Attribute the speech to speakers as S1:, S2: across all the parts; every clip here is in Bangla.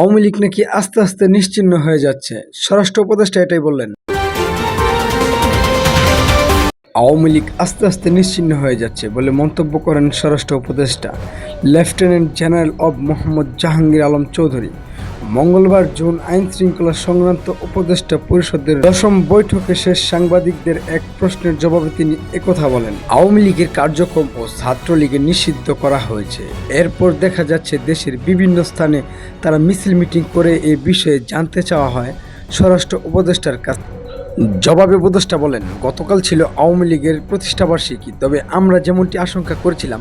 S1: আওয়ামী লীগ নাকি আস্তে আস্তে নিশ্চিহ্ন হয়ে যাচ্ছে? স্বরাষ্ট্র উপদেষ্টা এটাই বললেন। আওয়ামী লীগ আস্তে আস্তে নিশ্চিহ্ন হয়ে যাচ্ছে বলে মন্তব্য করেন স্বরাষ্ট্র উপদেষ্টা। লেফটেন্যান্ট জেনারেল অব মোহাম্মদ জাহাঙ্গীর আলম চৌধুরী। মঙ্গলবার জুন আইন শৃঙ্খলা সংক্রান্ত উপদেষ্টা পরিষদের দশম বৈঠকে শেষ সাংবাদিকদের এক প্রশ্নের জবাবে তিনি একথা বলেন, আওয়ামী লীগের কার্যক্রম ও ছাত্রলীগের নিষিদ্ধ করা হয়েছে। এরপর দেখা যাচ্ছে দেশের বিভিন্ন স্থানে তারা মিছিল মিটিং করে এই বিষয়ে জানতে চাওয়া হয় স্বরাষ্ট্র উপদেষ্টার কাছে জবাবে উপদেষ্টা বলেন, গতকাল ছিল আওয়ামী লীগের প্রতিষ্ঠাবার্ষিকী তবে আমরা যেমনটি আশঙ্কা করেছিলাম,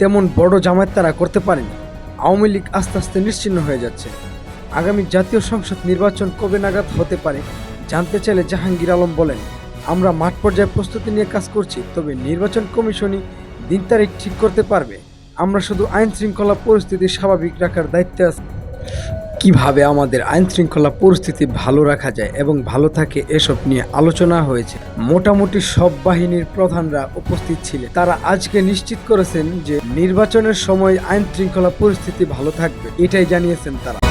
S1: তেমন বড় জামায়াত তারা করতে পারেনি। আওয়ামী লীগ আস্তে আস্তে নিশ্চিহ্ন হয়ে যাচ্ছে। আগামী জাতীয় সংসদ নির্বাচন কবে নাগাদ হতে পারে, জানতে চাইলে জাহাঙ্গীর আলম বলেন, আমরা মাঠ পর্যায়ে প্রস্তুতি নিয়ে কাজ করছি, তবে নির্বাচন কমিশনই দিন তারিখ ঠিক করতে পারবে। আমরা শুধু আইন শৃঙ্খলা পরিস্থিতি স্বাভাবিক রাখার দায়িত্বে আছি। কীভাবে আমাদের আইন শৃঙ্খলা পরিস্থিতি ভালো রাখা যায় এবং ভালো থাকে এসব নিয়ে আলোচনা হয়েছে। মোটামুটি সব বাহিনীর প্রধানরা উপস্থিত ছিলেন। তারা আজকে নিশ্চিত করেছেন যে নির্বাচনের সময় আইন শৃঙ্খলা পরিস্থিতি ভালো থাকবে, এটাই জানিয়েছেন তারা।